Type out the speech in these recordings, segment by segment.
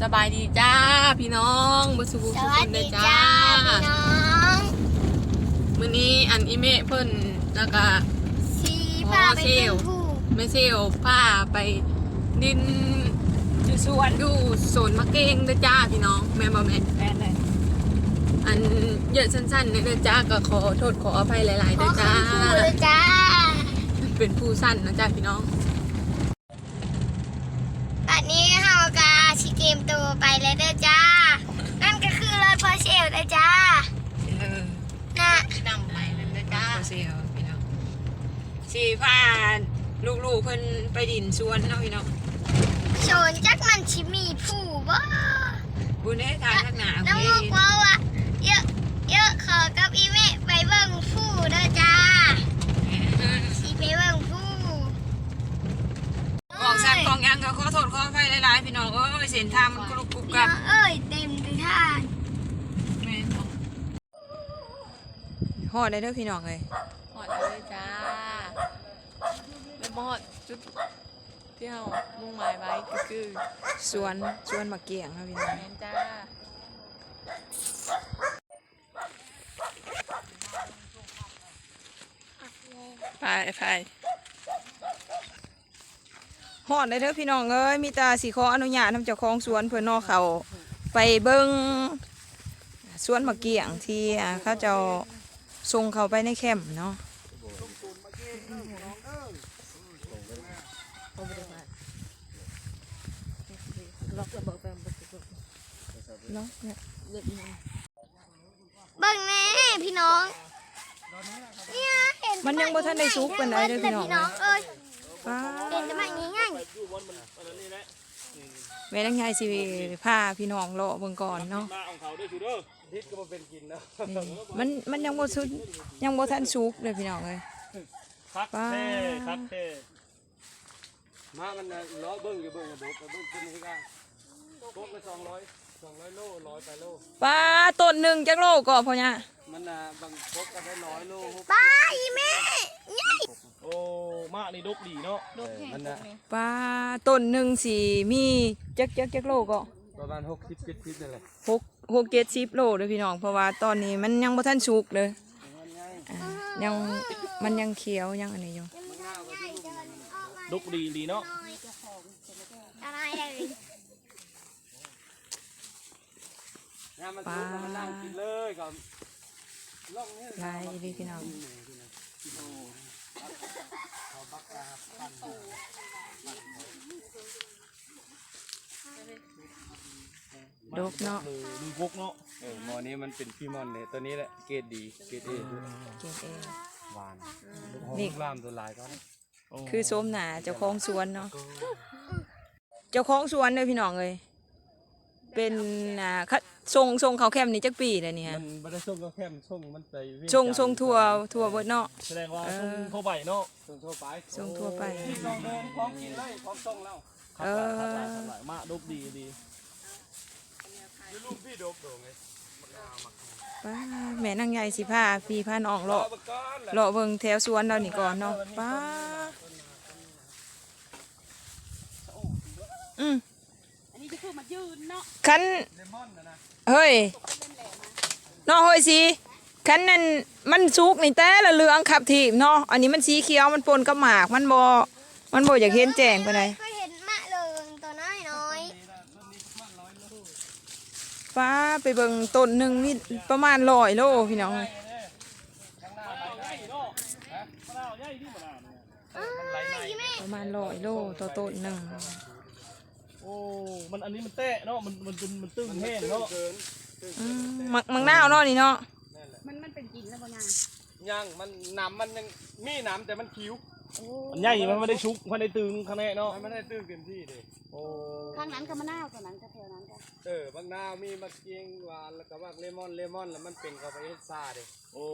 สบายดีจ้า พี่น้องบุสุบุสทุกวัคสนเลดียจ้าจ้าพี่น้องมื้อนี้อันอีเมะเพิ่นแล้วก็สีพาไปเป็นผู้ไม่เซลพาไปดินอยู่สวนอยู่สวนมะเก้งเด้อจ้าพี่น้องแม่นบ่แม่แม่นเลยอันเยอะสั้นๆเด้อจ้าก็ขอโทษขออภัยหลายๆขเด้ออขึ้จ้านผู้เลยจ้าเป็นผู้สั้นนะจ้าพี่น้อง บัดนี้เฮากาชิเกมตัวไปแล้วเด้อจ้า นั่นก็คือรถพอเชลเด้อจ้าเออนะนำไปนั่นเด้อจ้าเซลพี่น้องสิพาลูกๆเพิ่นไปดินสวนเนาะพี่น้องโชนจักมันชิมีผู้บ่บุญได้ทางข้างหน้าน้องโอมุก เค ว่าว่าเยอะเยอะขอกับอีเมะไปเบิ่งผู้เด้อจ้าสิไปเบิ่งผู้ ออกสัตว์กองยังก็ขอโทษขออภัยหลายๆพี่น้องเอ้ยเส้นทางมันกรุบกรุบ พี่ กั น้ บ องเอ้ยเต็มทุกท่าน ห อดได้เด้อพี่น้องเลยหอดเลยจ้าแล้วมอดจุดที่เฮามุ่งหมายไว้ก็คือสวนสวนมะเกียงครับพี่น้องแม่นจ้าไปไปหอดได้เด้อพี่น้องเอ้ยมีแตาสีขออนุญาตทำเจ้าของสวนเพื่อนนอกเขาไปเบิ้งสวนมะเกียงที่อ่าเขาเจะ ส่งเขาไปในแคมป์เนาะเนาะเนี่ยเบิ่งแน่พี่น้องเนี่ยเห็นมันยังบ่ทันได้สุกปานใดเด้อพี่น้องพี่น้องเอ้ยป้าเห็นแต่มันง่าย แม่นังยายสิพาพี่น้องเลาะเบิ่งก่อนเนาะมาของเขาด้วยชูเด้อทิศก็มาเป็นกินนะนี่มันมันยังบ่สุดยังบ่ทันสุกเลยพี่น้องเอ้ยคักป้าเท่คักเท่มามันน่ะล้อเบิ้งอยู่เบิ้งกระดูกกระดูกขึ้นให้กันโต๊ะละสองร้อย สองร้อยโลร้อยไปโลป้าต้นหนึงจักโลก็พ่อเนี่ยมันน่ะบางพกก็ได้ร้อยโลหกๆป้าอีแม่ง่ายโอ้มานี่ดกดีเนาะมันน่ะป้าต้นหนึงสิมีจักจักจักโลก็ประมาณหกสิบเจ็ดสิบนั่นแหละหกหกเจ็ดสิบโลเด้อพี่น้องเพราะว่าตอนนี้มันยังบ่ทันสุกเลยอ่ายังมันยังเขียวยังอันนี้อยู่ดกดีดีเนาะ อะไรเอ่ย งานมันสุกแล้วมันนั่งกินเลยกับล่องนี่ลายดีพี่น้องดกเนาะเออดูพกเนาะเออหมอนี้มันเป็นพี่มอนเลยตัวนี้แหละเกรดดีเกรดเอด้วยเก็บเองหวานนี่นี่ลามตัวลายก็คือส้มหนาเจ้าของสวนเนาะเจ้าของสวนเลยพี่น้องเลยเป็นอ่าเขา ทรงทรงเขาแคมป์นี่จักปีเลยเนี่ยมันไม่ได้ส่งก็แค่ส่งมันไปเวียทรงจันททรงทั่วทั่วเบิดเนาะ แสดงว่าเออส่งทั่วไปเนาะส่งทั่วไปส่งทั่วไปลองเดินพร้อมกินเลยพร้อมส่งแล้วเออ ขับหลายขับหลายมาดบดีดีลูกพี่ดบโด่งไงป้าแม่นางใหญ่สิพาพี่พาน้องเลาะเอาไปก่อนแหละเลาะเบิ่งแถวสวนเรานี่ก่อนเนาะป้าอืมอันนี้จะคือมายืนเนาะคันเลมอนนะนะ เฮ้ยเนาะเฮ้ยสิคันนั้นมันสุกนี่แต่ละเหลืองขับถีบเนาะอันนี้มันสีเขียวมันปนกับหมากมันบ่มันบ่อยากเห็นแจ้งปานใดเคยเห็นมะเริงตัวน้อยน้อยฟ้าไปเบิ่งต้นหนึงมีประมาณ100โลพี่น้องใหญ่เนาะฮะมะนาวใหญ่ที่มะนาวเนี่ยๆเอ้ยอีแม่ประมาณ100โลต่อต้นหนึงโอ้มันอันนี้มันแตะเนาะมันมันเป็นมันตึงแห้งเนาะอืมมักมักนาวเนาะนี่เนาะมันมันเป็นกินแล้วบ่ยังยังมันหนำมันยังมีหนำแต่มันคิ้วมันใหญ่มันไม่ได้ชุกมันได้ตึงข้างในเนาะมันไม่ได้ตึงเต็มที่ดิโอ้ข้างนั้นก็มะนาวตัวนั้นก็แถวนั้นก็เออบางนาวมีมะเกียงหวานแล้วก็ว่าเลมอนเลมอนแล้วมันเป็นกาแฟเอสซาเด้โอ้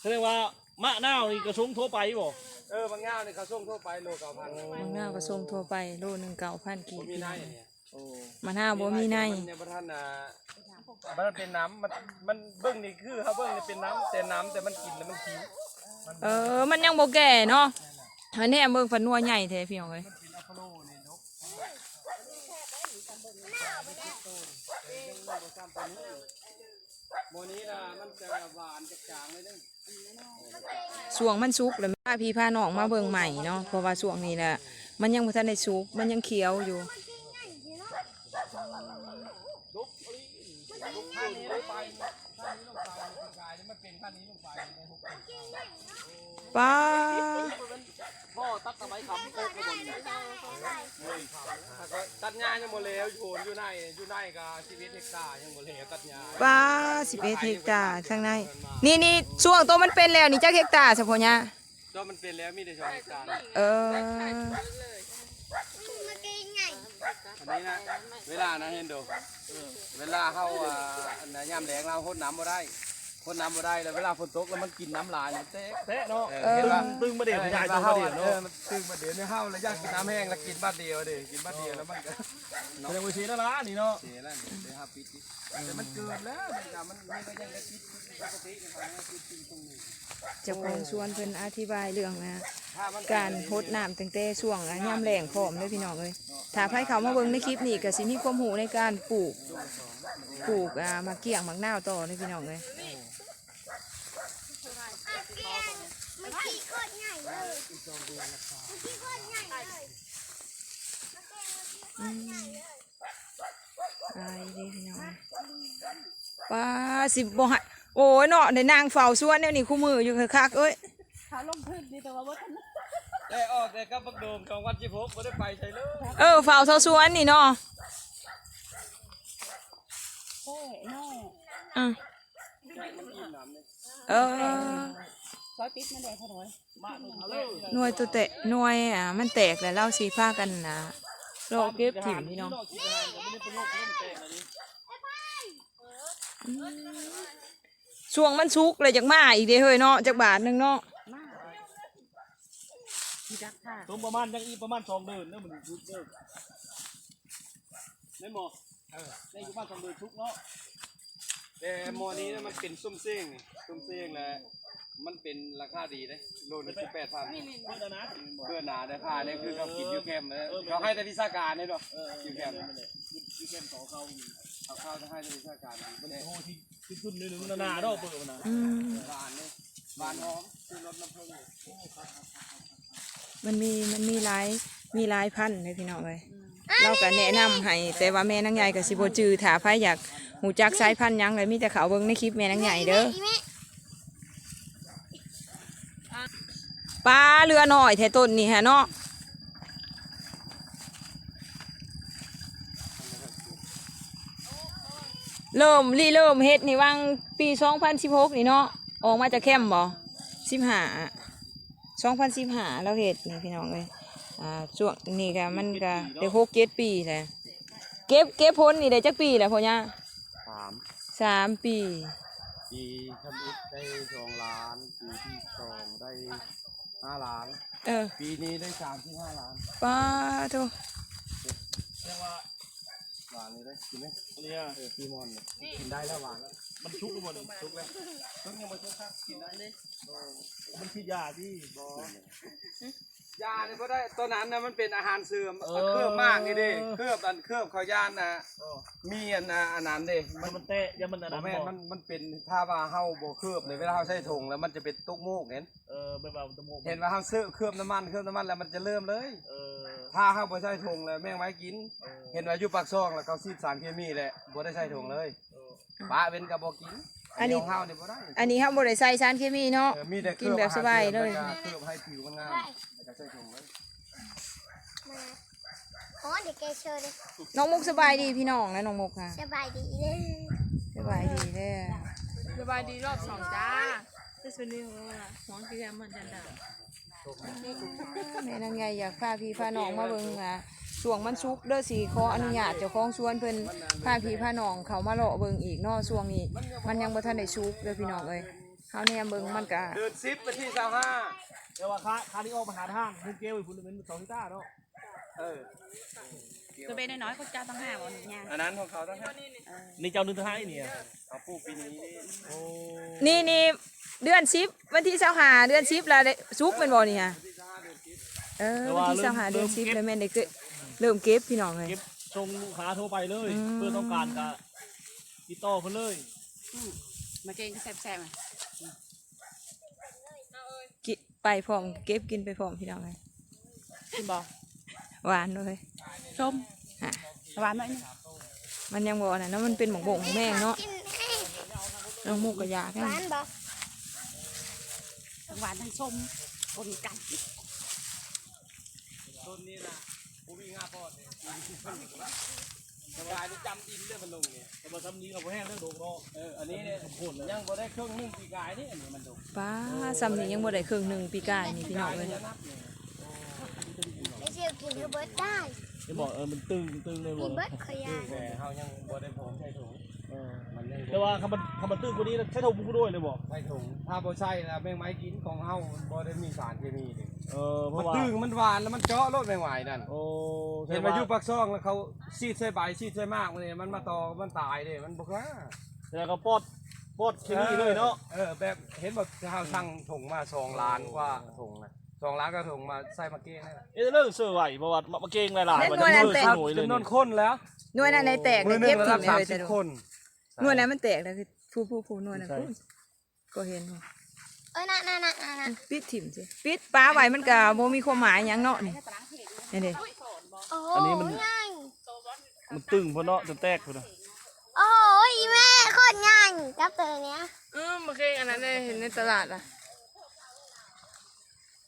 แสดงว่า มะนาวนี่กระชงทั่วไปบ่เออบางนาวนี่เขาส่งทั่วไปโลเก้าพันมักนาวก็ส่งทั่วไปโลหนึง9,000กีบมีในเนี่ยโอ้มะนาวบ่มีในมันเนี่ยบ่ทันอะมันเป็นน้ำมันมันเบิ้งนี่คือเขาเบิ้งนี่เป็นน้ำแต่น้ำแต่มันกินแล้วมันคิ้วเออ มันยังบ่แก่เนาะอันนี้เบิ่งฝันนัวใหญ่แท้พี่น้องเอ้ยกินอัพโลนี่นก โมนี้นะมันจะหวานจะจางเลยเด้อช่วงมันสุกเลยพาพี่พาน้องมาเบิ่งใหม่เนาะเพราะว่าสวงนี้แหละมันยังบ่ทันได้สุกมันยังเขียวอยู่ลุกลุก ข้างนี้ลงไปข้างนี้ลงไปกายมันเป็นข้างนี้ลงไปในหุบป้าพ่อตัดตะไคร้ขำโคกไปบนตัดหญ้ายังบ่แล้วอยู่อยู่ในอยู่ในกับชีวิตเฮกตาร์ยังบ่แล้วตัดหญ้าป้าสิบเอ็ดเฮกตาร์ข้างใน นี่นี่ช่วงตัวมันเป็นแล้วนี่จักเฮกตาร์เฉพาะเนี่ยก็มันเป็นแล้วมีแต่ชองเฮกตาร์เออมากินไง อันนี้นะเวลานะเห็นดูเวลาเขาอ่าอันน่ะยามแรงเราหดนน้ำมาได้ พ่นน้ำบ่ได้แล้วเวลาฝนตกแล้วมันกินน้ำลายมันเตะเตะเนาะเออเห็นป่ะตึงมาเดี๋ยวเออใหญ่เห็นตัวป่ะมาเฮาเดี๋ยวอะเอเนาะอมันตึงมาเดี๋ยวเนี่ยเฮาแล้วอยากกินน้ำแห้งแล้วกินบัดเดียวเด้กินบัดเดียวแล้วมันก็แสดงว่าชีแล้วนะนี่เนาะเสียแล้วเดี๋ยวเฮาปิดอีกแต่มันเกินแล้วมันก็มันมันก็ยังได้ปิดปกติกันไปนะปิดจริงตรงนี้เจ้าของสวนเพิ่นอธิบายเรื่องนะถ้ามันการหดน้ำตั้งแต่ช่วงอะยามแรงพร้อมเลยพี่น้องเอ้ยถ้าใครเขามาเบิ่งในคลิปนี้ก็สิมีความรู้ในการปลูกปลูกอ่ามาเกี่ยงมักนาวต่อเลยพี่น้องเอ้ย มันขี้โคตรใหญ่เลยมันขี้โคตรใหญ่เลยอายเด้พี่น้องป้าสิบ่ให้โอ้ยเนาะได้นางเฝ้าสวนเนี่ยนี่คู่มืออยู่คักๆเอ้ยเขาลงพื้นดีแต่ว่าว่าท่านได้ออกแต่กับบักโดมของวันที่6บ่ได้ไปใช่เลยเออเฝ้าเสาสวนนี่เนาะแค่นออะเออ ซอยปิดมาแดดเขาหน่อยมาหนึ่งเอาเลยหน่วยตัวเตะหน่วยอะมันแตกแล้วเล่าสีผ้ากันนะโลกเก็บถิ่มพี่น้องช่วงมันสุกเลยจากมาอีกเด้เฮ้ยเนาะจากบาทหนึงเนาะมาที่รักค่ะตรงประมาณยังอีประมาณสองเดินเนาะมันชุกเด้อได้หมอเออได้ประมาณสองเดินชุกเนาะแต่หมอนี้เนี่ยมันเป็นส้มเซ้งนี่ส้มเซ้งแหละ มันเป็นราคาดีเลยโลนึง18,000เพื่อนนะเพื่อนหนาได้ผ้าเนี่ยคือเขากินอยูแคมป์นะเขาให้แต่วิชาการเนี่ยเนาะเอออยูแคมป์ยูแคมต่อเขาเขาเข้าจะให้แต่วิชาการดีมันเนี่ยโอ้ที่ที่ขึ้นนิดนึงนานาดอกเปิดมันนะอืมหวานเนี่ยหวานหอมคือรสน้ำผึ้งมันมีมันมีหลายมีหลายพันธุ์เลยพี่น้องเลยเราก็แนะนำให้แต่ว่าแม่นางใหญ่กับสิบจือถ้าใครอยากหูจักสายพันธุ์หยังเลยมีแต่เขาเบิ่งในคลิปแม่นางใหญ่เด้อ อีแม่ ปลาเรือหน่อยแถต้นนี่ฮะเนาะเริ่มรีเริ่มเฮ็ดนี่วังปี2016นี่เนาะออกมาจากแคมป์บ่15 2015แล้วเฮ็ดนี่พี่น้องเลยอ่าช่วงนี้ก็มันก็ได้หกเจ็ดปีแหละเก็บเก็บผลนี่ได้จักปีแล้วพ่อย่าสามสามปีปีทำอิฐได้สองล้านปีที่สองได้ ห้าล้าน เออปีนี้ได้สามที่ห้าล้านป้าโทเรียกว่าหวานเลยได้กินไหมเนี่ยเออปีมอนเนี่ยกินได้แล้วหวานแล้วมันชุกหมดชุกแล้วต้นยังไม่ต้นครับกินได้เลยมันคือยาที่บอ ยาเนี่ยก็ได้ต้นนั้นนะมันเป็นอาหารเสื่อมเออ เคลือบมากนี่ดิเคลือบอันเคลือบเขาย่านนะมีอันน่ะอันนั้นเด้มันมันเตะยังมันอันบ่นั้นแม่นบอมันมันเป็นถ้าว่าเฮาบ่เคลือบเลยเวลาเฮาใส่ถุงแล้วมันจะเป็นตุกมูกเห็นเออแบบแบบตะโมกเห็นว่าเฮาซื้อเคลือบน้ำมันเคลือบน้ำมันแล้วมันจะเริ่มเลย เออถ้าเฮาบ่ใส่ถุงแล้วแม่งไว้กินเห็นว่าอยู่ปากซองแล้วเขาซีดสารเคมีแหละบ่ได้ใส่ถุงเลยปะเว้นก็บ่กินของเฮานี่บ่ได้อันนี้เขาบริใส่สารเคมีเนาะ เออมีแต่เคกิลืนอบแบบสบายเลยอาหารเคลือบให้ผิวมันงามแล้วก็ ใส่ถุงเลยมาอ๋อเด็กแกเชิญเลยน้องมุกสบายดีพี่น้องนะน้องมุกค่ะสบายดีเลยสบายดีเด้อสบายดีรอบสองจ้าที่สุดนี้ว่าหวังกิยามันจันดาแม่นางไงอยากพาพี่พาน้องมาเบิ่งอะช่วงมันสุกเด้อสิขออนุญาตเจ้าของสวนเพิ่นพาพี่พาน้องเขามาเลาะเบิ่งอีกเนาะช่วงนี้ มันยังบ่ทันได้สุกเด้อพี่น้องเอ้ยเฮาแนมเบิ่งมันก็เดือน10ไปที่25 แต่ว่าค้าค้าที่ออกมาหาทางมุกเกลอีกคนนึงเป็นสองที่ต้าเนาะเออตัวเบนน้อยๆเขาจ้าตั้งห้าวันเนี่ยอันนั้นของเขาทั้งนั้นนี่เจ้าหนึ่งทหารเนี่ยเอาปลูกปีนี้โอ้นี่นี่เดือน10วันที่25เดือน10แล้วได้สุกแม่นบ่นี่ฮะเออวันที่25เดือน10แล้วแม่นได้เกิดเริ่มเก็บพี่น้องเอ้ยเก็บส่งลูกค้าโทรไปเลยอืมเพื่อต้องการกะติดต่อเพิ่นเลยมาเก่งก็แซ่บๆอะ กิไปพร้อมเก็บกินไปพร้อมพี่น้องเลยกินบ่หวานเลยส้มอะหวานหน่อยนึงมันยังบอกนะเนาะมันเป็นหมกบงแม่งเนาะกินให้น้องมุกกระยาหแค่วานบอกทั้งหวานทั้งส้มปนกันต้นนี้นะผมมีงาปอดเนี่ย สบายนี่จำอินเรื่องมันลงเนี่ยแต่มาทำนี้กับแห้งเรื่องโดกเนาะเอออันนี้เนี่ยโคตรยังบ่ได้เครื่องนึ่งปีกายนี่อันนี้มันดกป้าซ้ำนี่ยังบ่ได้เครึ่องหนึ่งปีกายนี่พี่น้องเลยจะนับเนี่ยไอเชียวกินก็เบิดได้จะบอกเออมันตึงตึงเลยหมมีดเบิดขยายแต่เฮายังบ่ได้พร้อมใช้ถุงเออมันยังแต่ว่าคำมันคำมันตึงกว่านี้ใช้ถุงกูด้วยเลยบอกใส่ถุงถ้าบ่ใช่แล้วแมงไม้กินของเฮาบ่ได้มีสารเคมีเลย เออเพมันราะว่าตึงมันหวานแล้วมันเจาะรสแมงไม้นั่นโอ้เห็นมาอยู่ปากซ่องแล้วเขาซีดใส่ใบซีดใส่มากมันเนี่ยมันมาตอมันตายเด้มันบ่กล้าแล้วก็ปอดปอดเคมีเลยเนาะเออแบบเห็นบอกเฮาสั่งถุงมาสองล้านกว่าถุงนะสองล้านก็ถุงมาใส่มาเก้งนี่แหละเอ๊ะเลิกเสื้อไหวเพราะว่ามาเก่งหลายๆมันจะเล่นเลิกหน่วยนั้นแตกสนุยเลยจำนวนนี่คนแล้วหน่วยนั้นในแตกมืในอหนึเก็งบระถิ่ดัมบเลสายมสิแต่บดูคนหน่วยนั้นมันแตกแล้วคือผู้ผู้ผู้หน่วยนั้นผู้ก็เห็นว่าเอ้ยน่ะน่ะน่ะน่ะน่ะปิดถิ่มสิปิดป้าไว้มันก็บ่มีความหมายหยังเนาะนี่นี่เด้โอ้โหอันนี้มันใหญ่มันตึงเพราะเนาะจนแตกพุ่นน่ะโอ้โหอีแม่โคตรใหญ่กับตัวเนี้ยเออมาเคยอันนั้นได้เห็นในตลาดอะ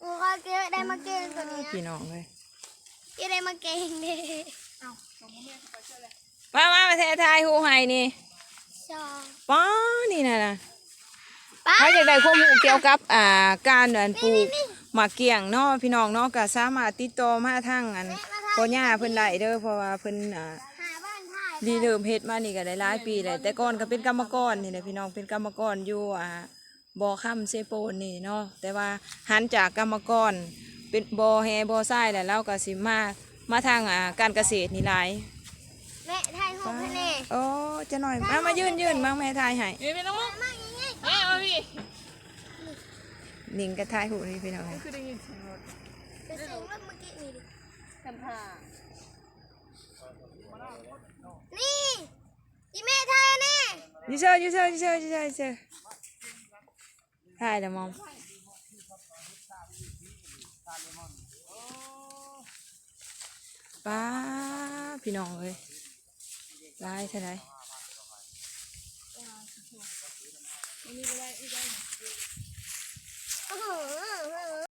กูก็เจอได้มาเก่งตัวเนี้ยพี่น้องเลยอีได้มาเก่งเด้มามามาแท้ทายฮู้ให้นี่ชอบ ป้านี่น่ะนะป้า ถ้าอยากได้ข้อมูลเกี่ยวกับอ่าการเดินปลูกหมากเกี่ยงเนาะพี่น้องเนาะก็สามารถติดต่อมาทางอันพ่อย่าเพิ่นได้เด้อเพราะว่าเพิ่นอ่าหาบ้านถ่ายรีเริ่มเฮ็ดมานี่ก็ได้หลายปีแล้วแต่ก่อนก็เป็นกรรมกรนี่แหละพี่น้องเป็นกรรมกรอยู่อ่าบ่อค่ำเซโปนนี่เนาะแต่ว่าหันจากกรรมกรเป็นบ่อแฮบ่อทรายแล้วเราก็สิมามาทางอ่าการเกษตรนี่หลายแม่ถ่ายรูปให้แน่โอ้จะหน่อยมามายืนยืนมาแม่ทายให้เฮ้ยพี่น้องมุกมาอย่างงี้เฮ้ยมาพี่ นิ่งก็ทายหูนี่พี่น้องเอ้ยคือได้ยินเสียงรถจะเสียงรถเมื่อกี้นี่ดิทำท่านี่อีแม่ถ่ายแน่ยูเซอร์ยูเซอร์ยูเซอร์ยูเซอร์ยูเซอร์ทายแล้วมอมป้าพี่น้องเอ้ยลายเท่า นี่ก็ไหรโอ้โห